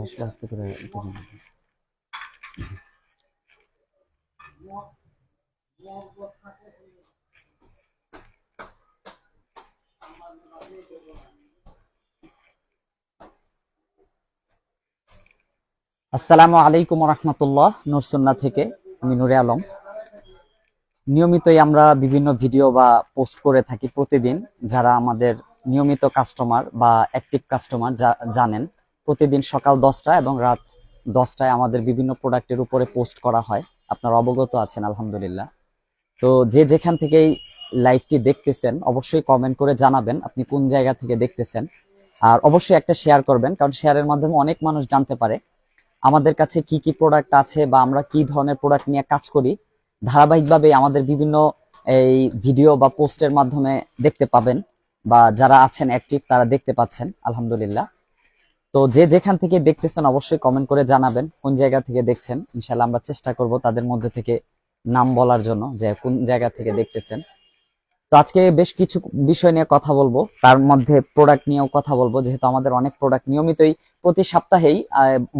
আস্তে করে। আসসালামু আলাইকুম রহমতুল্লাহ নুরসুন্না থেকে। আমি নুরে আলম। নিয়মিতই আমরা বিভিন্ন ভিডিও বা পোস্ট করে থাকি প্রতিদিন। যারা আমাদের নিয়মিত কাস্টমার বা অ্যাক্টিভ কাস্টমার জানেন প্রতিদিন সকাল দশটা এবং রাত দশটায় আমাদের বিভিন্ন প্রোডাক্টের উপরে পোস্ট করা হয়। আপনারা অবগত আছেন, আলহামদুলিল্লাহ। তো যে যেখান থেকেই লাইভটি দেখতেছেন, অবশ্যই কমেন্ট করে জানাবেন আপনি কোন জায়গা থেকে দেখতেছেন। আর অবশ্যই একটা শেয়ার করবেন, কারণ শেয়ারের মাধ্যমে অনেক মানুষ জানতে পারে আমাদের কাছে কি কি প্রোডাক্ট আছে বা আমরা কি ধরনের প্রোডাক্ট নিয়ে কাজ করি। ধারাবাহিকভাবে আমাদের বিভিন্ন এই ভিডিও বা পোস্টের মাধ্যমে দেখতে পাবেন বা যারা আছেন অ্যাক্টিভ তারা দেখতে পাচ্ছেন, আলহামদুলিল্লাহ। তো যে যেখান থেকে দেখতেছেন অবশ্যই কমেন্ট করে জানাবেন, কোন জায়গা থেকে দেখছেন। ইনশাল্লাহ আমরা চেষ্টা করব তাদের মধ্যে থেকে নাম বলার জন্য, যে কোন জায়গা থেকে দেখতেছেন। তো আজকে বেশ কিছু বিষয় নিয়ে কথা বলব, তার মধ্যে প্রোডাক্ট নিয়েও কথা বলব, যেহেতু আমাদের অনেক প্রোডাক্ট নিয়মিতই প্রতি সপ্তাহেই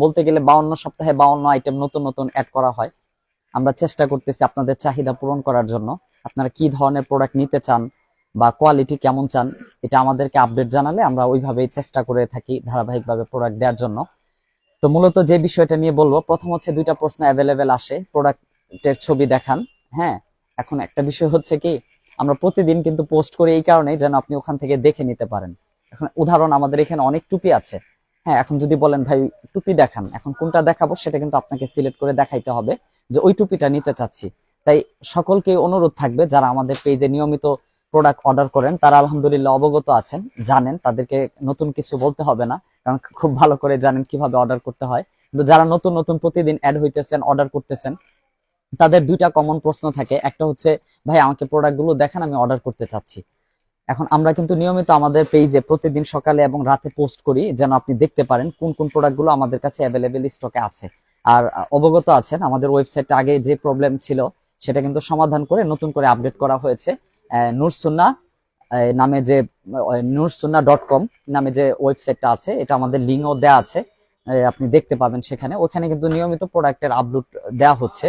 বলতে গেলে বাউন্ন সপ্তাহে বাউন্ন আইটেম নতুন নতুন অ্যাড করা হয়। আমরা চেষ্টা করতেছি আপনাদের চাহিদা পূরণ করার জন্য। আপনারা কি ধরনের প্রোডাক্ট নিতে চান বা কোয়ালিটি কেমন চান, এটা আমাদেরকে আপডেট জানালে আমরা ওইভাবেই চেষ্টা করে থাকি ধারাবাহিকভাবে প্রোডাক্ট দেওয়ার জন্য। তো মূলত যে বিষয়টা নিয়ে বলব, প্রথম হচ্ছে দুইটা প্রশ্ন অ্যাভেলেবেল আসে প্রোডাক্টের ছবি দেখান হ্যাঁ? এখন একটা বিষয় হচ্ছে কি, আমরা প্রতিদিন কিন্তু পোস্ট করি এই কারণে যেন আপনি ওখান থেকে দেখে নিতে পারেন। এখন উদাহরণ আমাদের এখানে অনেক টুপি আছে হ্যাঁ? এখন যদি বলেন, ভাই, টুপি দেখান, এখন কোনটা দেখাবো সেটা কিন্তু আপনাকে সিলেক্ট করে দেখাইতে হবে যে ওই টুপিটা নিতে চাচ্ছি। তাই সকলকে অনুরোধ থাকবে, যারা আমাদের পেজে নিয়মিত প্রোডাক্ট অর্ডার করেন, তারা আলহামদুলিল্লাহ অবগত আছেন, জানেন, তাদেরকে নতুন কিছু বলতে হবে না, কারণ খুব ভালো করে জানেন কীভাবে অর্ডার করতে হয়। কিন্তু যারা নতুন নতুন প্রতিদিন অ্যাড হইতেছেন অর্ডার করতেছেন, তাদের দুইটা কমন প্রশ্ন থাকে। একটা হচ্ছে, ভাই, আমাকে প্রোডাক্টগুলো দেখেন, আমি অর্ডার করতে চাচ্ছি। এখন আমরা কিন্তু নিয়মিত আমাদের পেজে প্রতিদিন সকালে এবং রাতে পোস্ট করি, যেন আপনি দেখতে পারেন কোন কোন প্রোডাক্টগুলো আমাদের কাছে অ্যাভেলেবেল স্টকে আছে। আর অবগত আছেন, আমাদের ওয়েবসাইটে আগে যে প্রবলেম ছিল, সেটা কিন্তু সমাধান করে নতুন করে আপডেট করা হয়েছে। নূরসুন্না নামে যে নূরসুন্না ডট কম নামে যে ওয়েবসাইটটা আছে, এটা আমাদের লিঙ্কও দেওয়া আছে আপনি দেখতে পাবেন সেখানে। ওখানে কিন্তু নিয়মিত প্রোডাক্টের আপলোড দেওয়া হচ্ছে।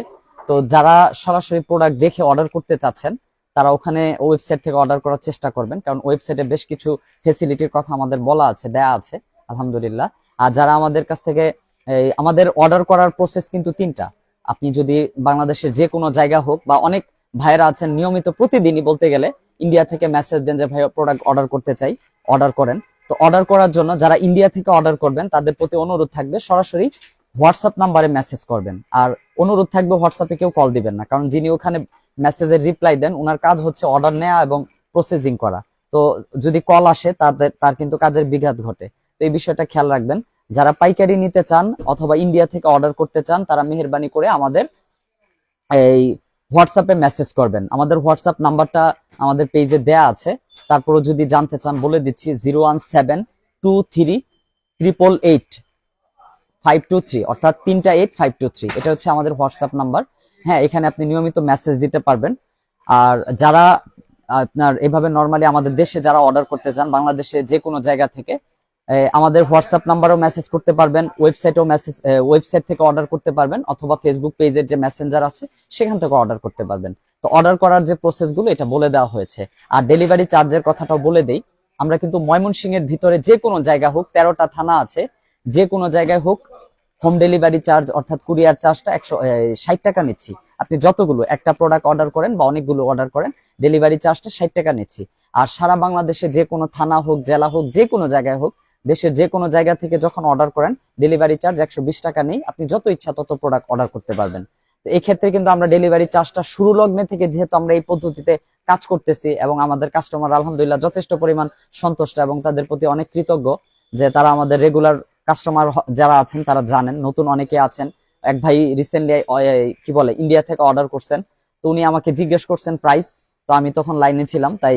তো যারা সরাসরি প্রোডাক্ট দেখে অর্ডার করতে চাচ্ছেন, তারা ওখানে ওয়েবসাইট থেকে অর্ডার করার চেষ্টা করবেন, কারণ ওয়েবসাইটে বেশ কিছু ফেসিলিটির কথা আমাদের বলা আছে, দেয়া আছে, আলহামদুলিল্লাহ। আর যারা আমাদের কাছ থেকে আমাদের অর্ডার করার প্রসেস কিন্তু তিনটা। আপনি যদি বাংলাদেশের যে কোনো জায়গা হোক বা অনেক ভাইরা আছেন নিয়মিত প্রতিদিনই বলতে গেলে ইন্ডিয়া থেকে মেসেজ দেন যে ভাই প্রোডাক্ট অর্ডার করতে চাই অর্ডার করেন। তো অর্ডার করার জন্য যারা ইন্ডিয়া থেকে অর্ডার করবেন, তাদের প্রতি অনুরোধ থাকবে, সরাসরি হোয়াটসঅ্যাপ নাম্বারে মেসেজ করবেন। আর অনুরোধ থাকবে হোয়াটসঅ্যাপে কেউ কল দিবেন না, কারণ যিনি ওখানে মেসেজের রিপ্লাই দেন ওনার কাজ হচ্ছে অর্ডার নেওয়া এবং প্রসেসিং করা। তো যদি কল আসে, তাদের, তার কিন্তু কাজের বিঘাত ঘটে। তো এই বিষয়টা খেয়াল রাখবেন। যারা পাইকারি নিতে চান অথবা ইন্ডিয়া থেকে অর্ডার করতে চান, তারা মেহরবানি করে আমাদের এই হোয়াটসঅ্যাপে মেসেজ করবেন। আমাদের হোয়াটসঅ্যাপ নাম্বারটা আমাদের পেজে দেয়া আছে। তারপরে যদি জানতে চান, বলে দিচ্ছি zero one seven two three triple eight five two three অর্থাৎ তিনটা এইট ফাইভ টু থ্রি এটা হচ্ছে আমাদের হোয়াটসঅ্যাপ নাম্বার। হ্যাঁ এখানে আপনি নিয়মিত মেসেজ দিতে পারবেন। আর যারা আপনার এভাবে নর্মালি আমাদের দেশে যারা অর্ডার করতে চান, বাংলাদেশে যে কোনো জায়গা থেকে আমাদের হোয়াটসঅ্যাপ নাম্বারও মেসেজ করতে পারবেন ওয়েবসাইটেও মেসেজ ওয়েবসাইট থেকে অর্ডার করতে পারবেন, অথবা ফেসবুক পেজের যে মেসেঞ্জার আছে, সেখান থেকে অর্ডার করতে পারবেন। তো অর্ডার করার যে প্রসেসগুলো এটা বলে দেওয়া হয়েছে। আর ডেলিভারি চার্জের কথাটাও বলে দেই, আমরা কিন্তু ময়মনসিংহের ভিতরে যে কোনো জায়গা হোক, তেরোটা থানা আছে, যে কোনো জায়গায় হোক হোম ডেলিভারি চার্জ অর্থাৎ কুরিয়ার চার্জটা একশো ষাট টাকা নিচ্ছি। আপনি যতগুলো, একটা প্রোডাক্ট অর্ডার করেন বা অনেকগুলো অর্ডার করেন ডেলিভারি চার্জটা ষাট টাকা নিচ্ছি। আর সারা বাংলাদেশে যে কোনো থানা হোক, জেলা হোক, যে কোনো জায়গায় হোক দেশের যে কোনো জায়গা থেকে যখন অর্ডার করেন ডেলিভারি চার্জ একশো বিশ টাকা নেই, আপনি যত ইচ্ছা তত প্রোডাক্ট অর্ডার করতে পারবেন। তো এই ক্ষেত্রে কিন্তু আমরা ডেলিভারি চার্জটা শুরু লগ্নে থেকে যেহেতু আমরা এই পদ্ধতিতে কাজ করতেছি এবং আমাদের কাস্টমার আলহামদুলিল্লাহ যথেষ্ট পরিমাণ সন্তুষ্ট এবং তাদের প্রতি অনেক কৃতজ্ঞ যে তারা আমাদের রেগুলার কাস্টমার যারা আছেন তারা জানেন, নতুন অনেকে আছেন। এক ভাই রিসেন্টলি কি বলে ইন্ডিয়া থেকে অর্ডার করছেন। তো উনি আমাকে জিজ্ঞেস করছেন প্রাইস তো আমি তখন লাইনে ছিলাম, তাই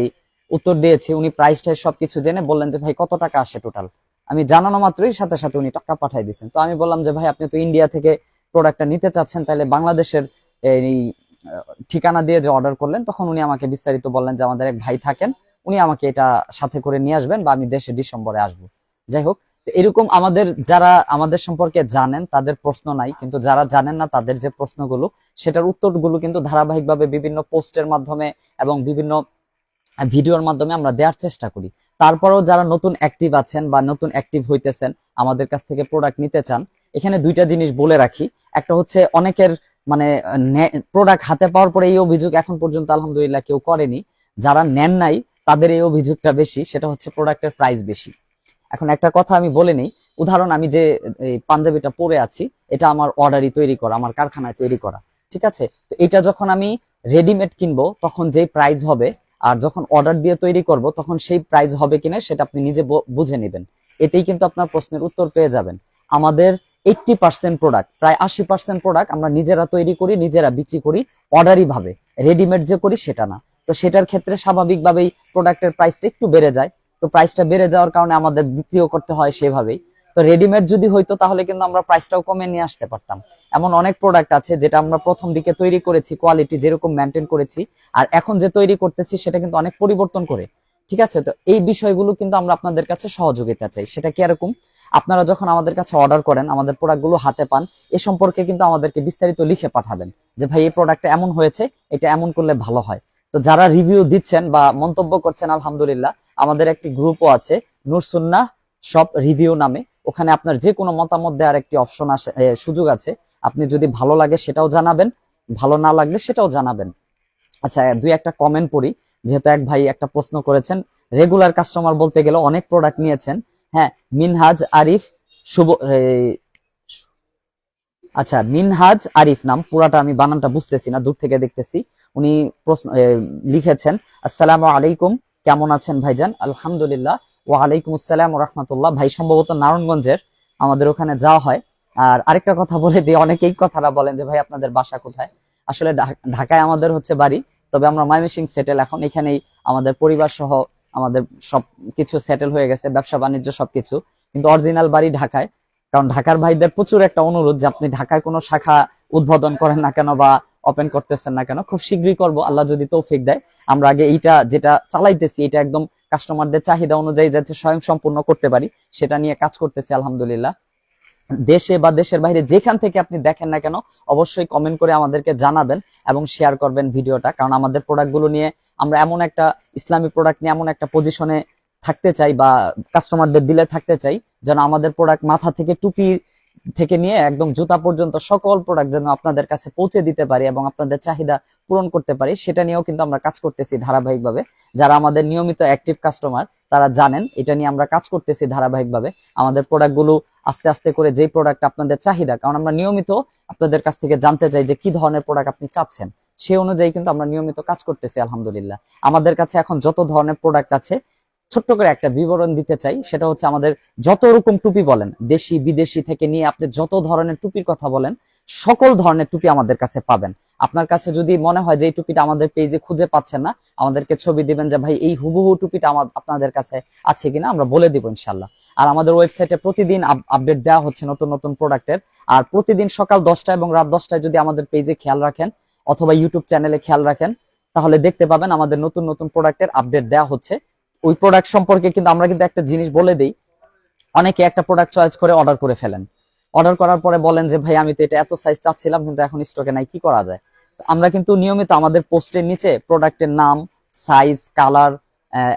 উত্তর দিয়েছি, উনি প্রাইসটা সবকিছু জেনে বললেন যে, ভাই, কত টাকা আসে টোটাল আমি জানানো মাত্রই সাথে সাথে উনি টাকা পাঠিয়ে দিচ্ছেন তো আমি বললাম যে, ভাই, আপনি তো ইন্ডিয়া থেকে প্রোডাক্টটা নিতে চাচ্ছেন, তাহলে বাংলাদেশের এই ঠিকানা দিয়ে যে অর্ডার করলেন, তখন উনি আমাকে বিস্তারিত বললেন যে, আমাদের এক ভাই থাকেন, উনি আমাকে এটা সাথে করে নিয়ে আসবেন বা আমি দেশে ডিসেম্বরে আসব। যাই হোক এরকম আমাদের, যারা আমাদের সম্পর্কে জানেন, তাদের প্রশ্ন নাই, কিন্তু যারা জানেন না, তাদের যে প্রশ্নগুলো, সেটার উত্তরগুলো কিন্তু ধারাবাহিকভাবে বিভিন্ন পোস্টের মাধ্যমে এবং বিভিন্ন ভিডিওর মাধ্যমে আমরা দেওয়ার চেষ্টা করি। তারপরেও যারা নতুন অ্যাক্টিভ আছেন বা নতুন অ্যাক্টিভ হইতেছেন, আমাদের কাছ থেকে প্রোডাক্ট নিতে চান, এখানে দুইটা জিনিস বলে রাখি। একটা হচ্ছে অনেকের মানে প্রোডাক্ট হাতে পাওয়ার পরে এই অভিযোগ এখন পর্যন্ত আলহামদুলিল্লাহ কেউ করেনি। যারা নেন নাই, তাদের এই অভিযোগটা বেশি, সেটা হচ্ছে প্রোডাক্টের প্রাইস বেশি। এখন একটা কথা আমি বলে নিই, উদাহরণ আমি যে পাঞ্জাবিটা পরে আছি, এটা আমার অর্ডারই তৈরি করা, আমার কারখানায় তৈরি করা, ঠিক আছে? তো এটা যখন আমি রেডিমেড কিনবো, তখন যেই প্রাইস হবে আর যখন অর্ডার দিয়ে তৈরি করব, তখন সেই প্রাইস হবে কিনা সেটা আপনি নিজে বুঝে নেবেন। এতেই কিন্তু আপনার প্রশ্নের উত্তর পেয়ে যাবেন। আমাদের এইটটি পার্সেন্ট প্রোডাক্ট প্রায় আশি পার্সেন্ট প্রোডাক্ট আমরা নিজেরা তৈরি করি, নিজেরা বিক্রি করি অর্ডারই ভাবে। রেডিমেড যে করি সেটা না। তো সেটার ক্ষেত্রে স্বাভাবিকভাবেই প্রোডাক্টের প্রাইসটা একটু বেড়ে যায়। তো প্রাইসটা বেড়ে যাওয়ার কারণে আমাদের বিক্রিও করতে হয় সেভাবেই। তো রেডিমেড যদি হইতো, তাহলে কিন্তু আমরা প্রাইসটাও কমে নিয়ে আসতে পারতাম। এমন অনেক প্রোডাক্ট আছে যেটা আমরা প্রথম দিকে তৈরি করেছি কোয়ালিটি যেরকম মেনটেন করেছি, আর এখন যে তৈরি করতেছি, সেটা কিন্তু অনেক পরিবর্তন করে। ঠিক আছে? তো এই বিষয়গুলো কিন্তু আমরা আপনাদের কাছে সহযোগিতা চাই। সেটা কি এরকম? আপনারা যখন আমাদের কাছে অর্ডার করেন, আমাদের প্রোডাক্টগুলো হাতে পান, এ সম্পর্কে কিন্তু আমাদেরকে বিস্তারিত লিখে পাঠাবেন যে, ভাই, এই প্রোডাক্টটা এমন হয়েছে, এটা এমন করলে ভালো হয়। তো যারা রিভিউ দিচ্ছেন বা মন্তব্য করছেন, আলহামদুলিল্লাহ, আমাদের একটি গ্রুপও আছে নুরসুন্না সব রিভিউ নামে। ওখানে আপনার যে কোনো মতামত দেওয়ার একটি অপশন আসে সুযোগ আছে। আপনি যদি ভালো লাগে সেটাও জানাবেন, ভালো না লাগলে সেটাও জানাবেন। আচ্ছা দুই একটা কমেন্ট পড়ি। যেহেতু এক ভাই একটা প্রশ্ন করেছেন রেগুলার কাস্টমার বলতে গেলে অনেক প্রোডাক্ট নিয়েছেন। হ্যাঁ মিনহাজ আরিফ শুভ আচ্ছা মিনহাজ আরিফ নাম, পুরাটা আমি বানানটা বুঝতেছি না, দূর থেকে দেখতেছি। উনি প্রশ্ন লিখেছেন, আসসালামু আলাইকুম, কেমন আছেন ভাইজান? আলহামদুলিল্লাহ ওয়া আলাইকুম আসসালাম রহমতুল্লাহ। ভাই, সম্ভবত নারায়ণগঞ্জের আমাদের ওখানে যাওয়া হয়। আর আরেকটা কথা বলে দিই, অনেকেই কথাটা বলেন যে, ভাই, আপনাদের বাসা কোথায়? আসলে ঢাকায় আমাদের হচ্ছে বাড়ি, তবে আমরা ময়মনসিং সেটেল এখন। এখানেই আমাদের পরিবার সহ আমাদের সব কিছু সেটেল হয়ে গেছে, ব্যবসা, বাণিজ্য সবকিছু। কিন্তু অরিজিনাল বাড়ি ঢাকায়। কারণ ঢাকার ভাইদের প্রচুর একটা অনুরোধ যে, আপনি ঢাকায় কোনো শাখা উদ্বোধন করেন না কেন বা ওপেন করতেছেন না কেন? খুব শীঘ্রই করব, আল্লাহ যদি তৌফিক দেয়। আমরা আগে এইটা যেটা চালাইতেছি, এটা একদম কাস্টমারদের চাহিদা অনুযায়ী যাতে স্বয়ং সম্পূর্ণ করতে পারি, সেটা নিয়ে কাজ করতেছি, আলহামদুলিল্লাহ। দেশে বা দেশের বাইরে যেখান থেকে আপনি দেখেন না কেন, অবশ্যই কমেন্ট করে আমাদেরকে জানাবেন এবং শেয়ার করবেন ভিডিওটা, কারণ আমাদের প্রোডাক্টগুলো নিয়ে আমরা এমন একটা ইসলামী প্রোডাক্ট নিয়ে এমন একটা পজিশনে থাকতে চাই বা কাস্টমারদের দিলে থাকতে চাই, যেন আমাদের প্রোডাক্ট মাথা থেকে টুপি থেকে নিয়ে একদম জুতা পর্যন্ত সকল প্রোডাক্ট যেন আপনাদের কাছে পৌঁছে দিতে পারি এবং আপনাদের চাহিদা পূরণ করতে পারি, সেটা নিয়েও কিন্তু আমরা কাজ করতেছি ধারাবাহিকভাবে। যারা আমাদের নিয়মিত অ্যাক্টিভ কাস্টমার তারা জানেন, এটা নিয়ে আমরা কাজ করতেছি ধারাবাহিকভাবে। আমাদের প্রোডাক্টগুলো আস্তে আস্তে করে যেই প্রোডাক্ট আপনাদের চাহিদা, কারণ আমরা নিয়মিত আপনাদের কাছ থেকে জানতে চাই যে কি ধরনের প্রোডাক্ট আপনি চাচ্ছেন। সেই অনুযায়ী কিন্তু আমরা নিয়মিত কাজ করতেছি, আলহামদুলিল্লাহ। আমাদের কাছে এখন যত ধরনের প্রোডাক্ট আছে ছোট্ট করে একটা বিবরণ দিতে চাই, সেটা হচ্ছে আমাদের যত রকম টুপি বলেন, দেশি, বিদেশি থেকে নিয়ে আপনি যত ধরনের টুপির কথা বলেন, সকল ধরনের টুপি আমাদের কাছে পাবেন। আপনার কাছে যদি মনে হয় যে এই টুপিটা আমাদের পেজে খুঁজে পাচ্ছেন না, আমাদেরকে ছবি দিবেন যে, ভাই, এই হুবহু টুপিটা আপনাদের কাছে আছে কিনা? আমরা বলে দিব ইনশাল্লাহ আর আমাদের ওয়েবসাইটে প্রতিদিন আপডেট দেওয়া হচ্ছে নতুন নতুন প্রোডাক্টের আর প্রতিদিন সকাল দশটা এবং রাত দশটায় যদি আমাদের পেজে খেয়াল রাখেন, অথবা ইউটিউব চ্যানেলে খেয়াল রাখেন, তাহলে দেখতে পাবেন আমাদের নতুন নতুন প্রোডাক্টের আপডেট দেওয়া হচ্ছে। ওই প্রোডাক্ট সম্পর্কে কিন্তু আমরা কিন্তু একটা জিনিস বলে দিই। অনেকে একটা প্রোডাক্ট চয়েস করে অর্ডার করে ফেলেন। অর্ডার করার পরে বলেন যে, ভাই, আমি তো এটা এত সাইজ চাচ্ছিলাম, কিন্তু এখন স্টকে নাই, কি করা যায়? আমরা কিন্তু নিয়মিত আমাদের পোস্টের নিচে প্রোডাক্টের নাম সাইজ কালার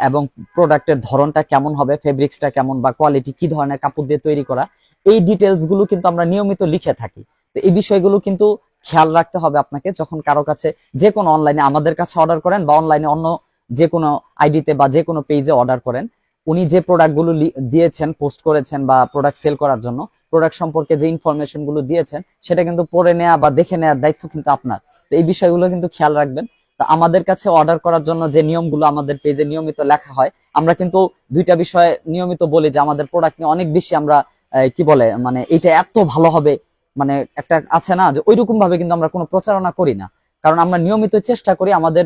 এবং প্রোডাক্টের ধরনটা কেমন হবে ফেব্রিক্সটা কেমন, বা কোয়ালিটি কি ধরনের কাপড় দিয়ে তৈরি করা, এই ডিটেলসগুলো কিন্তু আমরা নিয়মিত লিখে থাকি। তো এই বিষয়গুলো কিন্তু খেয়াল রাখতে হবে আপনাকে, যখন কারও কাছে যে কোনো অনলাইনে আমাদের কাছে অর্ডার করেন, বা অনলাইনে অন্য যে কোনো আইডিতে বা যে কোনো পেজে অর্ডার করেন। উনি যে প্রোডাক্টগুলো দিয়েছেন পোস্ট করেছেন বা প্রোডাক্ট সেল করার জন্য প্রোডাক্ট সম্পর্কে যে ইনফরমেশনগুলো দিয়েছেন, সেটা কিন্তু পড়ে নেওয়া বা দেখে নেওয়ার দায়িত্ব কিন্তু আপনার। তো এই বিষয়গুলো কিন্তু খেয়াল রাখবেন। তো আমাদের কাছে অর্ডার করার জন্য যে নিয়মগুলো আমাদের পেজে নিয়মিত লেখা হয়, আমরা কিন্তু দুইটা বিষয়ে নিয়মিত বলি যে আমাদের প্রোডাক্ট নিয়ে অনেক বেশি আমরা কি বলে মানে এটা এত ভালো হবে মানে একটা আছে না যে ওইরকম ভাবে কিন্তু আমরা কোনো প্রচারণা করি না। কারণ আমরা নিয়মিত চেষ্টা করি আমাদের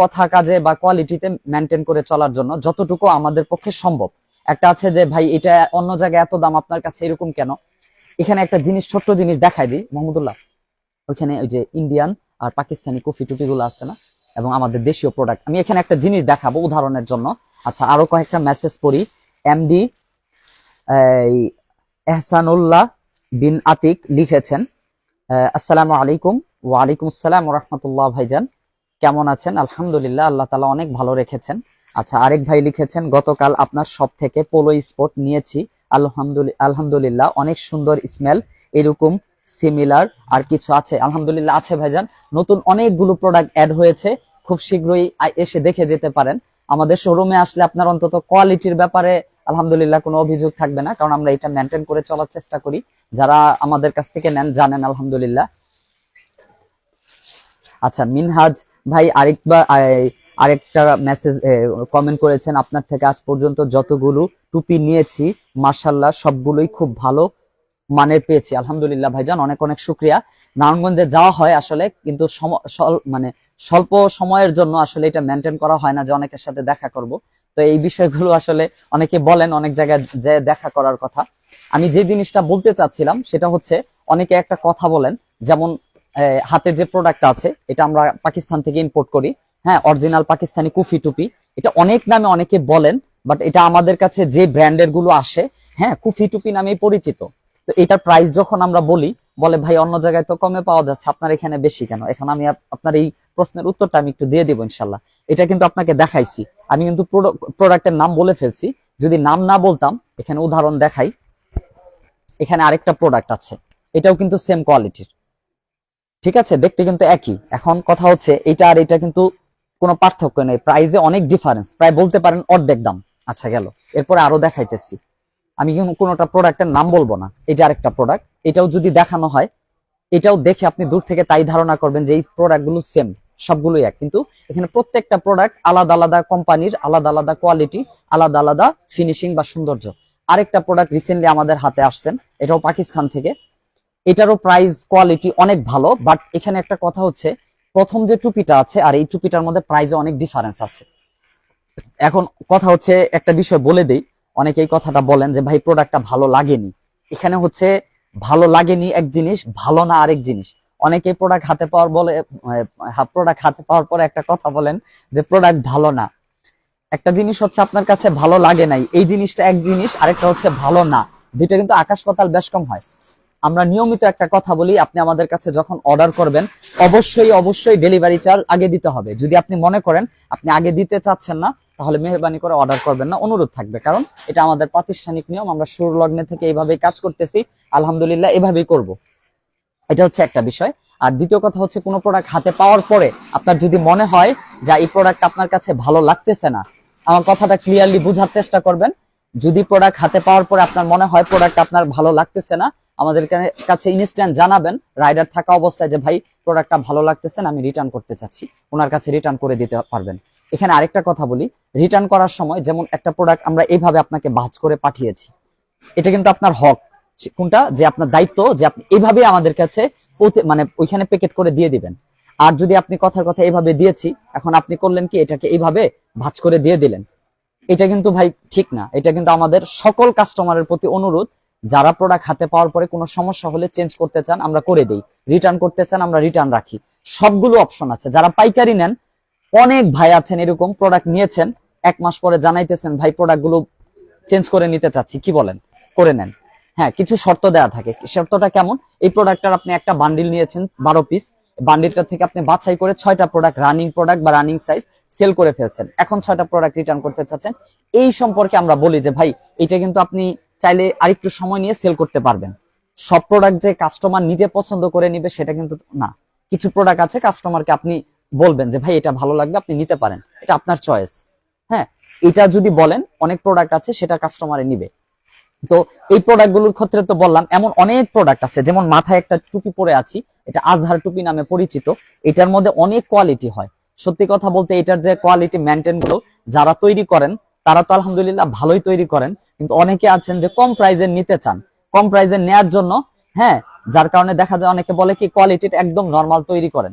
কথা কাজে বা কোয়ালিটিতে মেনটেন করে চলার জন্য যতটুকু আমাদের পক্ষে সম্ভব। একটা আছে যে, ভাই, এটা অন্য জায়গায় এত দাম, আপনার কাছে এরকম কেন? এখানে একটা জিনিস, ছোট্ট জিনিস দেখাই দিই, মোহাম্মদুল্লাহ। ওইখানে ওই যে ইন্ডিয়ান আর পাকিস্তানি কফি টুপি গুলো আছে না? এবং আমাদের দেশীয় প্রোডাক্ট আমি এখানে একটা জিনিস দেখাবো উদাহরণের জন্য। আচ্ছা আরও কয়েকটা মেসেজ পড়ি। এমডি এহসানুল্লাহ বিন আতিক লিখেছেন। আসসালামু আলাইকুম। ওয়ালাইকুম আসসালাম রহমতুল্লাহ ভাইজান। কেমন আছেন? আলহামদুলিল্লাহ, আল্লাহ তালা অনেক ভালো রেখেছেন। আচ্ছা আরেক ভাই লিখেছেন, গতকাল আপনার সব থেকে পোলো স্পট নিয়েছি। আলহামদুলিল্লাহ আলহামদুলিল্লাহ, অনেক সুন্দর স্মেল এরকম সিমিলার আর কিছু আছে। আলহামদুলিল্লাহ আছে ভাইজান। নতুন অনেকগুলো প্রোডাক্ট অ্যাড হয়েছে। খুব শীঘ্রই এসে দেখে যেতে পারেন। আমাদের শোরুমে আসলে আপনার অন্তত কোয়ালিটির ব্যাপারে আলহামদুলিল্লাহ কোনো অভিযোগ থাকবে না, কারণ আমরা এটা মেনটেন করে চলার চেষ্টা করি। যারা আমাদের কাছ থেকে নেন, জানেন আলহামদুলিল্লাহ। আচ্ছা মিনহাজ ভাই আরেকবার আরেকটা মেসেজ কমেন্ট করেছেন, আপনার থেকে আজ পর্যন্ত যতগুলো টুপি নিয়েছি মার্শাল্লাহ সবগুলোই খুব ভালো মানের পেয়েছি। আলহামদুলিল্লাহ ভাইজান, অনেক অনেক শুক্রিয়া। নারায়ণগঞ্জে যাওয়া হয় আসলে, কিন্তু মানে স্বল্প সময়ের জন্য আসলে এটা মেনটেন করা হয় না যে অনেকের সাথে দেখা করব। তো এই বিষয়গুলো আসলে অনেকে বলেন, অনেক জায়গায় যে দেখা করার কথা। আমি যে জিনিসটা বলতে চাচ্ছিলাম, সেটা হচ্ছে, অনেকে একটা কথা বলেন, যেমন হাতে যে প্রোডাক্ট আছে, এটা আমরা পাকিস্তান থেকে ইম্পোর্ট করি। হ্যাঁ অরিজিনাল পাকিস্তানি কুফি টুপি। এটা অনেক নামে অনেকে বলেন বাট এটা আমাদের কাছে যে ব্র্যান্ডেরগুলো আসে হ্যাঁ কুফি টুপি নামেই পরিচিত। তো এটার প্রাইস যখন আমরা বলি, বলে, ভাই, অন্য জায়গায় তো কমে পাওয়া যাচ্ছে, আপনার এখানে বেশি কেন? এখন আমি আপনার এই প্রশ্নের উত্তরটা আমি একটু দিয়ে দিব ইনশাল্লাহ। এটা কিন্তু আপনাকে দেখাইছি। আমি কিন্তু প্রোডাক্টের নাম বলে ফেলছি। যদি নাম না বলতাম, এখানে উদাহরণ দেখাই। এখানে আরেকটা প্রোডাক্ট আছে। এটাও কিন্তু সেম কোয়ালিটির ঠিক আছে, দেখতে কিন্তু একই। এখন কথা হচ্ছে, এটা আর এটা কিন্তু কোনো পার্থক্য নেই। প্রাইসে অনেক ডিফারেন্স প্রায় বলতে পারেন অর্ধেক দাম। আচ্ছা গেল। এরপরে আরও দেখাইতেছি। আমি কোনোটা প্রোডাক্টের নাম বলব না। যে আরেকটা প্রোডাক্ট এটাও যদি দেখানো হয়, এটাও দেখে আপনি দূর থেকে তাই ধারণা করবেন যে এই প্রোডাক্টগুলো সেম সবগুলোই এক। কিন্তু এখানে প্রত্যেকটা প্রোডাক্ট আলাদা আলাদা কোম্পানির আলাদা আলাদা কোয়ালিটি আলাদা আলাদা ফিনিশিং বা সৌন্দর্য। আরেকটা প্রোডাক্ট রিসেন্টলি আমাদের হাতে আসছেন, এটাও পাকিস্তান থেকে। এটারও প্রাইস কোয়ালিটি অনেক ভালো বাট এখানে একটা কথা হচ্ছে, প্রথম যে টুপিটা আছে আর এই টুপিটার মধ্যে প্রাইসে অনেক ডিফারেন্স আছে। এখন কথা হচ্ছে, একটা বিষয় বলে দেই, অনেকে এই কথাটা বলেন যে, ভাই প্রোডাক্টটা ভালো লাগেনি। এখানে হচ্ছে, ভালো লাগেনি এক জিনিস, ভালো না আরেক জিনিস। অনেকে প্রোডাক্ট হাতে পাওয়ার বলে প্রোডাক্ট হাতে পাওয়ার পরে একটা কথা বলেন যে প্রোডাক্ট ভালো না। একটা জিনিস হচ্ছে, আপনার কাছে ভালো লাগে নাই। এই জিনিসটা এক জিনিস, আরেকটা হচ্ছে, ভালো না। দুইটা কিন্তু আকাশ পাতাল বেশ কম হয়। আমরা নিয়মিত একটা কথা বলি, আপনি আমাদের কাছে যখন অর্ডার করবেন, অবশ্যই অবশ্যই ডেলিভারি চার্জ আগে দিতে হবে। যদি আপনি মনে করেন আপনি আগে দিতে চাচ্ছেন না, তাহলে মেহরবানি করে অর্ডার করবেন না, অনুরোধ থাকবে। কারণ এটা আমাদের প্রাতিষ্ঠানিক নিয়ম, আমরা সুর লগ্নে থেকে এইভাবেই কাজ করতেছি, আলহামদুলিল্লাহ এভাবেই করব। এটা হচ্ছে একটা বিষয়। আর দ্বিতীয় কথা হচ্ছে, কোনো প্রোডাক্ট হাতে পাওয়ার পরে আপনার যদি মনে হয় যে, এই প্রোডাক্ট আপনার কাছে ভালো লাগতেছে না, আমার কথাটা ক্লিয়ারলি বোঝার চেষ্টা করবেন। যদি প্রোডাক্ট হাতে পাওয়ার পরে আপনার মনে হয় প্রোডাক্ট আপনার ভালো লাগতেছে না আমাদের কাছে ইনস্ট্যান্ট জানাবেন রাইডার থাকা অবস্থায় যে, ভাই প্রোডাক্টটা ভালো লাগতেছে না, আমি রিটার্ন করতে চাচ্ছি। ওনার কাছে রিটার্ন করে দিতে পারবেন। এখানে আরেকটা কথা বলি রিটার্ন করার সময় যেমন একটা প্রোডাক্ট আমরা এইভাবে আপনাকে ভাঁজ করে পাঠিয়েছি, এটা কিন্তু আপনার হক। কোনটা? যে আপনার দায়িত্ব, যে আপনি এইভাবে আমাদের কাছে মানে ওইখানে প্যাকেট করে দিয়ে দিবেন। আর যদি আপনি কথার কথা এইভাবে দিয়েছি, এখন আপনি করলেন কি, এটাকে এইভাবে ভাঁজ করে দিয়ে দিলেন। এটা কিন্তু ভাই ঠিক না। এটা কিন্তু আমাদের সকল কাস্টমারের প্রতি অনুরোধ যারা প্রোডাক্ট হাতে পাওয়ার পরে কোনো সমস্যা হলে চেঞ্জ করতে চান, আমরা করে দেই। রিটার্ন করতে চান, আমরা রিটার্ন রাখি। সবগুলো অপশন আছে। যারা পাইকারি নেন, অনেক ভাই আছেন এরকম প্রোডাক্ট নিয়েছেন, এক মাস পরে জানাইতেছেন, ভাই প্রোডাক্টগুলো চেঞ্জ করে নিতে চাচ্ছি। কি বলেন? করে নেন। হ্যাঁ কিছু শর্ত দেওয়া থাকে। শর্তটা কেমন? এই প্রোডাক্টটার আপনি একটা বান্ডিল নিয়েছেন, বারো পিস বান্ডিলটা থেকে আপনি বাছাই করে ছয়টা প্রোডাক্ট রানিং প্রোডাক্ট বা রানিং সাইজ সেল করে ফেলছেন। এখন ছয়টা প্রোডাক্ট রিটার্ন করতে চাচ্ছেন। এই সম্পর্কে আমরা বলি যে, ভাই, এটা কিন্তু আপনি চাইলে আরেকটু সময় নিয়ে সেল করতে পারবেন। সব প্রোডাক্ট যে কাস্টমার নিজে পছন্দ করে নিবে সেটা কিন্তু না। কিছু প্রোডাক্ট আছে কাস্টমারকে আপনি বলবেন যে, ভাই, এটা ভালো লাগবে, আপনি নিতে পারেন। এটা আপনার চয়েস হ্যাঁ এটা যদি বলেন, অনেক প্রোডাক্ট আছে সেটা কাস্টমারে নিবে। তো এই প্রোডাক্টগুলোর ক্ষেত্রে তো বললাম, এমন অনেক প্রোডাক্ট আছে, যেমন মাথায় একটা টুপি পরে আছি, এটা আজহার টুপি নামে পরিচিত, এটার মধ্যে অনেক কোয়ালিটি হয়। সত্যি কথা বলতে এটার যে কোয়ালিটি মেনটেনগুলো যারা তৈরি করেন, তারা তো আলহামদুলিল্লাহ ভালোই তৈরি করেন। কিন্তু অনেকে আছেন যে কম প্রাইজে নিতে চান। কম প্রাইজে নেয়ার জন্য হ্যাঁ যার কারণে দেখা যায় অনেকে বলে কি কোয়ালিটির একদম নর্মাল তৈরি করেন।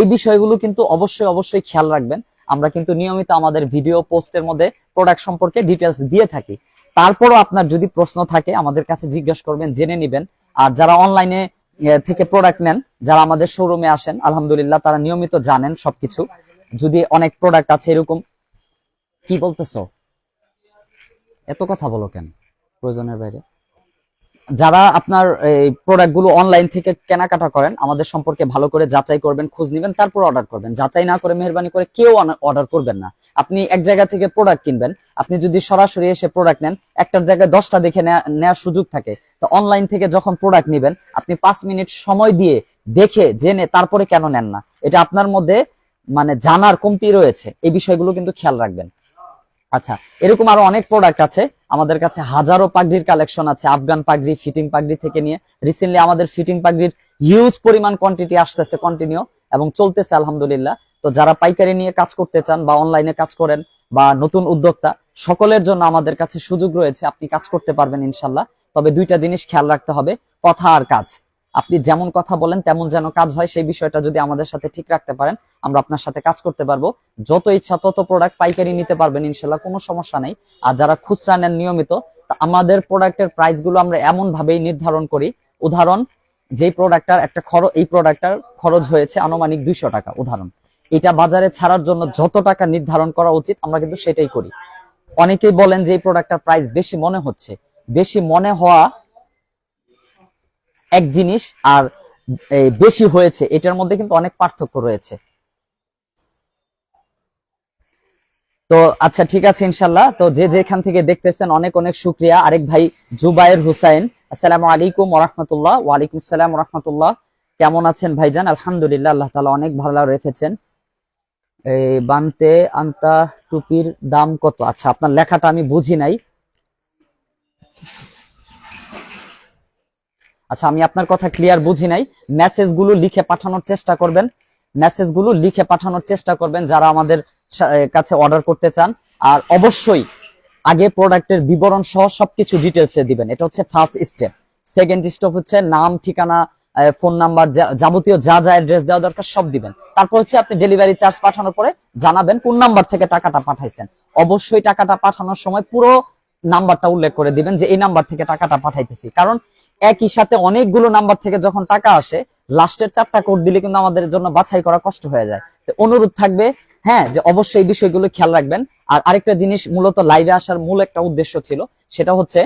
এই বিষয়গুলো কিন্তু অবশ্যই অবশ্যই খেয়াল রাখবেন। আমরা কিন্তু নিয়মিত আমাদের ভিডিও পোস্টের মধ্যে প্রোডাক্ট সম্পর্কে ডিটেলস দিয়ে থাকি। তারপরও আপনার যদি প্রশ্ন থাকে, আমাদের কাছে জিজ্ঞেস করবেন, জেনে নিবেন। আর যারা অনলাইনে থেকে প্রোডাক্ট নেন, যারা আমাদের শোরুমে আসেন, আলহামদুলিল্লাহ তারা নিয়মিত জানেন সবকিছু। যদি অনেক প্রোডাক্ট আছে এরকম, কি বলতেছো? এত কথা বলো কেন? প্রয়োজনের বাইরে। যারা আপনার এই প্রোডাক্টগুলো অনলাইন থেকে কেনাকাটা করেন, আমাদের সম্পর্কে ভালো করে যাচাই করবেন, খোঁজ নেবেন, তারপর অর্ডার করবেন। যাচাই না করে মেহরবানি করে কেউ অর্ডার করবেন না। আপনি এক জায়গা থেকে প্রোডাক্ট কিনবেন, আপনি যদি সরাসরি এসে প্রোডাক্ট নেন, একটার জায়গায় দশটা দেখে নেওয়ার সুযোগ থাকে। তো অনলাইন থেকে যখন প্রোডাক্ট নেবেন, আপনি পাঁচ মিনিট সময় দিয়ে দেখে, জেনে, তারপরে কেন নেন না? এটা আপনার মধ্যে মানে জানার কমতি রয়েছে। এই বিষয়গুলো কিন্তু খেয়াল রাখবেন। আচ্ছা এরকম আরও অনেক প্রোডাক্ট আছে। আমাদের কাছে হাজারো পাগড়ির কালেকশন আছে, আফগান পাগড়ি, ফিটিং পাগড়ি থেকে নিয়ে। রিসেন্টলি আমাদের ফিটিং পাগড়ির হিউজ পরিমাণ কোয়ান্টিটি আসতেছে কন্টিনিউ এবং চলতেছে আলহামদুলিল্লাহ। তো যারা পাইকারি নিয়ে কাজ করতে চান বা অনলাইনে কাজ করেন বা নতুন উদ্যোক্তা, সকলের জন্য আমাদের কাছে সুযোগ রয়েছে। আপনি কাজ করতে পারবেন ইনশাল্লাহ। তবে দুইটা জিনিস খেয়াল রাখতে হবে, কথা আর কাজ। আপনি যেমন কথা বলেন, তেমন যেন কাজ হয়। সেই বিষয়টা যদি আমাদের সাথে ঠিক রাখতে পারেন, আমরা আপনার সাথে কাজ করতে পারব। যত ইচ্ছা, তত প্রোডাক্ট পাইকারি নিতে পারবেন, ইনশাল্লাহ, কোনো সমস্যা নেই। আর যারা খুচরা নেন নিয়মিত আমাদের প্রোডাক্টের প্রাইসগুলো আমরা এমন ভাবেই নির্ধারণ করি। উদাহরণ, যেই প্রোডাক্টটার একটা খরচ এই প্রোডাক্টটার খরচ হয়েছে আনুমানিক দুইশো টাকা, উদাহরণ। এটা বাজারে ছাড়ার জন্য যত টাকা নির্ধারণ করা উচিত, আমরা কিন্তু সেটাই করি। অনেকেই বলেন যে এই প্রোডাক্টটার প্রাইস বেশি মনে হচ্ছে। বেশি মনে হওয়া এক জিনিস আর বেশি হয়েছে, এটার মধ্যে কিন্তু অনেক পার্থক্য রয়েছে। তো আচ্ছা ঠিক আছে, ইনশাল্লাহ। তো যে যেখান থেকে দেখতেছেন, অনেক অনেক শুক্রিয়া। আরেক ভাই জুবায়ের হুসাইন, আসসালামু আলাইকুম ওরহমতুল্লাহ ওয়ালাইকুম সালাম রহমতুল্লাহ কেমন আছেন ভাইজান? আলহামদুলিল্লাহ, আল্লাহ তালা অনেক ভালো রেখেছেন। এই বানতে আন্তা টুপির দাম কত? আচ্ছা আপনার লেখাটা আমি বুঝি নাই। আচ্ছা আমি আপনার কথা ক্লিয়ার বুঝি নাই। মেসেজগুলো লিখে পাঠানোর চেষ্টা করবেন। মেসেজগুলো লিখে পাঠানোর চেষ্টা করবেন যারা আমাদের কাছে অর্ডার করতে চান। আর অবশ্যই আগে প্রোডাক্টের বিবরণ সহ সবকিছু ডিটেলসে দিবেন। এটা হচ্ছে ফার্স্ট স্টেপ সেকেন্ড স্টেপ হচ্ছে নাম, ঠিকানা ফোন নাম্বার যাবতীয় যা যা অ্যাড্রেস দেওয়া দরকার সব দিবেন। তারপর হচ্ছে আপনি ডেলিভারি চার্জ পাঠানোর পরে জানাবেন কোন নাম্বার থেকে টাকাটা পাঠাইছেন। অবশ্যই টাকাটা পাঠানোর সময় পুরো নাম্বারটা উল্লেখ করে দিবেন যে এই নাম্বার থেকে টাকাটা পাঠাইতেছি। কারণ একই সাথে অনেকগুলো নাম্বার থেকে যখন টাকা আসে, লাস্টের চারটা কোড দিলে কিন্তু আমাদের জন্য বাছাই করা কষ্ট হয়ে যায়। অনুরোধ থাকবে হ্যাঁ যে অবশ্যই এই বিষয়গুলো খেয়াল রাখবেন। আর আরেকটা জিনিস মূলত লাইভে আসার মূল একটা উদ্দেশ্য ছিল, সেটা হচ্ছে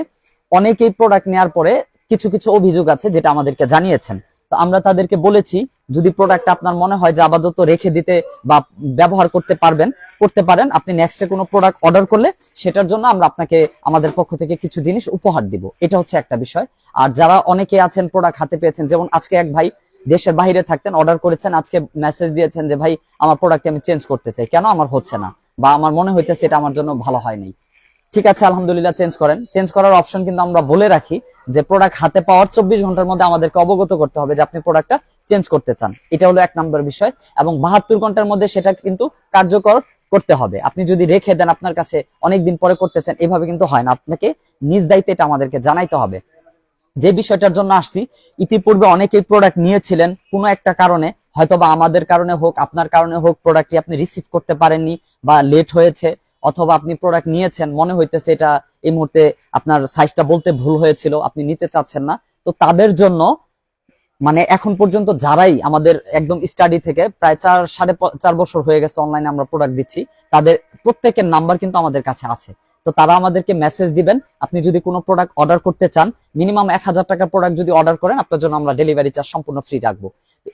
অনেকেই প্রোডাক্ট নেওয়ার পরে কিছু কিছু অভিযোগ আছে যেটা আমাদেরকে জানিয়েছেন। তো আমরা তাদেরকে বলেছি, যদি প্রোডাক্ট আপনার মনে হয় যে আপাতত রেখে দিতে বা ব্যবহার করতে পারবেন, করতে পারেন, আপনি নেক্সটে কোনো প্রোডাক্ট অর্ডার করলে সেটার জন্য আমরা আপনাকে, আমাদের পক্ষ থেকে কিছু জিনিস উপহার দিব। এটা হচ্ছে একটা বিষয়। আর যারা অনেকে আছেন প্রোডাক্ট হাতে পেয়েছেন, যেমন আজকে এক ভাই দেশের বাইরে থাকতেন অর্ডার করেছেন, আজকে মেসেজ দিয়েছেন যে, ভাই, আমার প্রোডাক্ট আমি চেঞ্জ করতে চাই। কেন? আমার হচ্ছে না। বা আমার মনে হইতেছে এটা আমার জন্য ভালো হয়নি। ঠিক আছে, আলহামদুলিল্লাহ চেঞ্জ করেন। চেঞ্জ করার অপশন কিন্তু আমরা বলে রাখি। যে প্রোডাক্ট হাতে পাওয়ার চব্বিশ ঘণ্টার মধ্যে আমাদেরকে অবগত করতে হবে যে আপনি প্রোডাক্টটা চেঞ্জ করতে চান। এটা হলো এক নম্বর বিষয়। এবং বাহাত্তর ঘণ্টার মধ্যে সেটা কিন্তু কার্যকর করতে হবে। আপনি যদি রেখে দেন আপনার কাছে অনেকদিন পরে করতে চান, এভাবে কিন্তু হয় না। আপনাকে নিজ দায়িত্বে এটা আমাদেরকে জানাইতে হবে। যে বিষয়টার জন্য আসছি, ইতিপূর্বে অনেকেই প্রোডাক্ট নিয়েছিলেন, কোনো একটা কারণে। হয়তোবা আমাদের কারণে হোক, আপনার কারণে হোক প্রোডাক্টটি আপনি রিসিভ করতে পারেননি বা লেট হয়েছে। অথবা আপনি প্রোডাক্ট নিয়েছেন, মনে হইতেছে এটা এই মুহূর্তে আপনার সাইজটা বলতে ভুল হয়েছিল, আপনি নিতে চাচ্ছেন না। তো তাদের জন্য মানে এখন পর্যন্ত যারাই আমাদের একদম স্টাডি থেকে প্রায় চার, সাড়ে চার বছর হয়ে গেছে অনলাইনে আমরা প্রোডাক্ট দিচ্ছি, তাদের প্রত্যেকের নাম্বার কিন্তু আমাদের কাছে আছে। তো তারা আমাদেরকে মেসেজ দিবেন, আপনি যদি কোনো প্রোডাক্ট অর্ডার করতে চান মিনিমাম এক হাজার টাকার প্রোডাক্ট যদি অর্ডার করেন, আপনার জন্য আমরা ডেলিভারি চার্জ সম্পূর্ণ ফ্রি রাখব।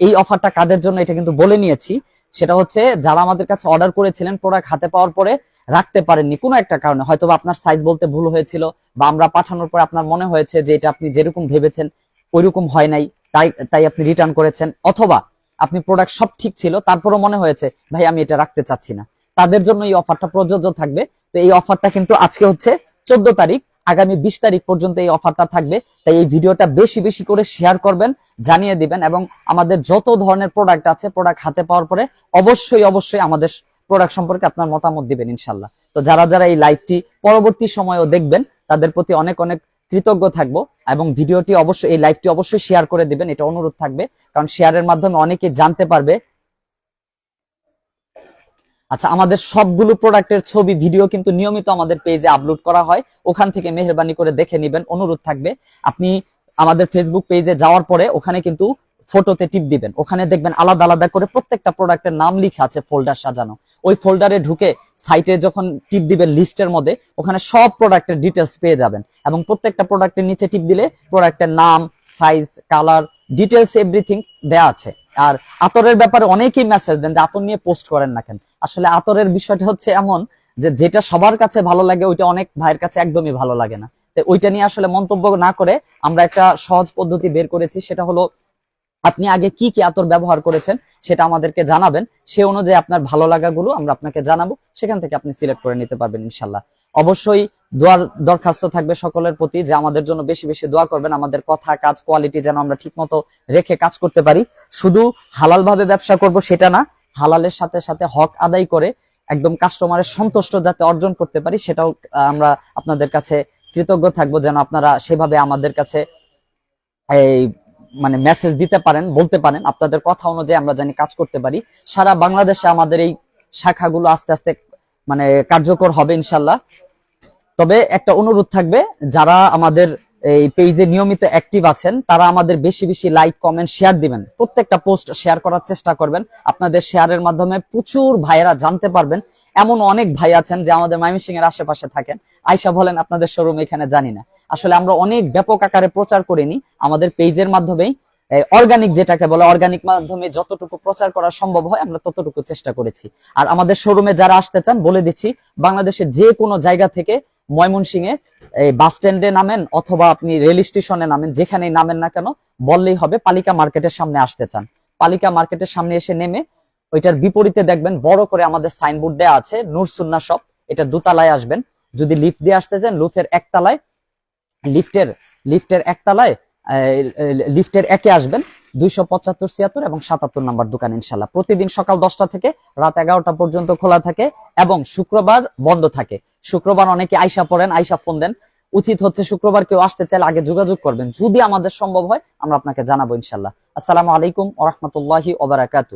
এই অফারটা কাদের জন্য এটা কিন্তু বলে নিয়েছি, সেটা হচ্ছে যারা আমাদের কাছে অর্ডার করেছিলেন প্রোডাক্ট হাতে পাওয়ার পরে রাখতে পারেননি কোনো একটা কারণে। হয়তো আপনার সাইজ বলতে ভুল হয়েছিল বা আমরা পাঠানোর পর আপনার মনে হয়েছে যে এটা আপনি যেরকম ভেবেছেন ওইরকম হয় নাই, তাই তাই আপনি রিটার্ন করেছেন। অথবা আপনি প্রোডাক্ট সব ঠিক ছিল, তারপরও মনে হয়েছে, ভাই, আমি এটা রাখতে চাচ্ছি না। তাদের জন্য এই অফারটা প্রযোজ্য থাকবে। তো এই অফারটা কিন্তু আজকে হচ্ছে চোদ্দ তারিখ, আগামী বিশ তারিখ পর্যন্ত এই অফারটা থাকবে। তাই এই ভিডিওটা বেশি বেশি করে শেয়ার করবেন, জানিয়ে দিবেন এবং আমাদের যত ধরনের প্রোডাক্ট আছে প্রোডাক্ট হাতে পাওয়ার পরে অবশ্যই অবশ্যই আমাদের প্রোডাক্ট সম্পর্কে আপনার মতামত দিবেন ইনশাল্লাহ তো যারা যারা এই লাইভটি পরবর্তী সময়ও দেখবেন, তাদের প্রতি অনেক অনেক কৃতজ্ঞ থাকব এবং ভিডিওটি অবশ্যই এই লাইভটি অবশ্যই শেয়ার করে দিবেন, এটা অনুরোধ থাকবে। কারণ শেয়ারের মাধ্যমে অনেকে জানতে পারবে। আচ্ছা আমাদের সবগুলো প্রোডাক্টের ছবি ভিডিও কিন্তু নিয়মিত আমাদের পেজে আপলোড করা হয়। ওখান থেকে মেহরবানি করে দেখে নেবেন, অনুরোধ থাকবে। আপনি আমাদের ফেসবুক পেজে যাওয়ার পরে ওখানে কিন্তু ফটোতে টিপ দিবেন। ওখানে দেখবেন আলাদা আলাদা করে প্রত্যেকটা প্রোডাক্টের নাম লিখা আছে ফোল্ডার সাজানো। ওই ফোল্ডারে ঢুকে সাইটে যখন টিপ দিবেন লিস্টের মধ্যে, ওখানে সব প্রোডাক্টের ডিটেলস পেয়ে যাবেন। এবং প্রত্যেকটা প্রোডাক্টের নিচে টিপ দিলে প্রোডাক্টের নাম সাইজ কালার ডিটেলস এভরিথিং দেয়া আছে। আর আতরের ব্যাপারে অনেকেই মেসেজ দেন যে আতর নিয়ে পোস্ট করেন না কেন। আসলে আতরের বিষয়টা হচ্ছে এমন যে যেটা সবার কাছে ভালো লাগে, ওইটা অনেক ভাইয়ের কাছে একদমই ভালো লাগে না। ওইটা নিয়ে আসলে মন্তব্য না করে আমরা একটা সহজ পদ্ধতি বের করেছি, সেটা হলো আপনি আগে কি কি আতর ব্যবহার করেছেন সেটা আমাদেরকে জানাবেন। সে অনুযায়ী আপনার ভালো লাগাগুলো আমরা আপনাকে জানাব। সেখান থেকে আপনি সিলেক্ট করে নিতে পারবেন ইনশাল্লাহ অবশ্যই দোয়ার দরখাস্ত থাকবে সকলের প্রতি যে আমাদের জন্য বেশি বেশি দোয়া করবেন। আমাদের কথা, কাজ কোয়ালিটি যেন আমরা ঠিক মতো রেখে কাজ করতে পারি। শুধু হালাল ভাবে ব্যবসা করব সেটা না, হালালের সাথে সাথে হক আদায় করে একদম কাস্টমারের সন্তুষ্ট যাতে অর্জন করতে পারি, সেটাও আমরা আপনাদের কাছে কৃতজ্ঞ থাকব। যেন আপনারা সেভাবে আমাদের কাছে এই মানে মেসেজ দিতে পারেন, বলতে পারেন, আপনাদের কথা অনুযায়ী আমরা জানি কাজ করতে পারি। সারা বাংলাদেশে আমাদের এই শাখাগুলো আস্তে আস্তে মানে কার্যকর হবে ইনশাল্লাহ। তবে একটা অনুরোধ থাকবে, যারা আমাদের এই পেজে নিয়মিত অ্যাক্টিভ আছেন, তারা আমাদের বেশি বেশি লাইক কমেন্ট শেয়ার দিবেন। প্রত্যেকটা পোস্ট শেয়ার করার চেষ্টা করবেন। আপনাদের শেয়ারের মাধ্যমে প্রচুর ভাইয়েরা জানতে পারবেন। এমন অনেক ভাই আছেন যে আমাদের ময়মনসিং এর আশেপাশে থাকেন। আয়সা বলেন, আপনাদের শোরুম এখানে জানি না। আসলে আমরা অনেক ব্যাপক আকারে প্রচার করিনি। আমাদের পেজের মাধ্যমেই অর্গানিক যেটাকে বলে অর্গানিক মাধ্যমে যতটুকু প্রচার করা সম্ভব হয়, আমরা ততটুকু চেষ্টা করেছি। আর আমাদের শোরুমে যারা আসতে চান, বলে দিচ্ছি, বাংলাদেশের যে কোনো জায়গা থেকে ময়মনসিংহে এই বাস স্ট্যান্ডে নামেন অথবা আপনি রেল স্টেশনে নামেন, যেখানেই নামেন না কেন, বললেই হবে, পালিকা মার্কেটের সামনে আসতে চান। পালিকা মার্কেটের সামনে এসে নেমে, ওইটার বিপরীতে দেখবেন, বড় করে আমাদের সাইনবোর্ড দেওয়া আছে নূর সুন্না শপ এটা দুতলায় আসবেন। যদি লিফট দিয়ে আসতে চান লিফটের একতলায় লিফটের লিফটের একতলায় লিফটের একে আসবেন, দুইশো পঁচাত্তর ছিয়াত্তর এবং সাতাত্তর নাম্বার দোকান ইনশাল্লাহ প্রতিদিন সকাল দশটা থেকে রাত এগারোটা পর্যন্ত খোলা থাকে এবং শুক্রবার বন্ধ থাকে। শুক্রবার অনেকে আইসা পড়েন, আইসা ফোন দেন। উচিত হচ্ছে শুক্রবার কেউ আসতে চাইলে আগে যোগাযোগ করবেন। যদি আমাদের সম্ভব হয়, আমরা আপনাকে জানাব ইনশাল্লাহ আসসালামু আলাইকুম ওরহমতুল্লাহি ওবারাকাতু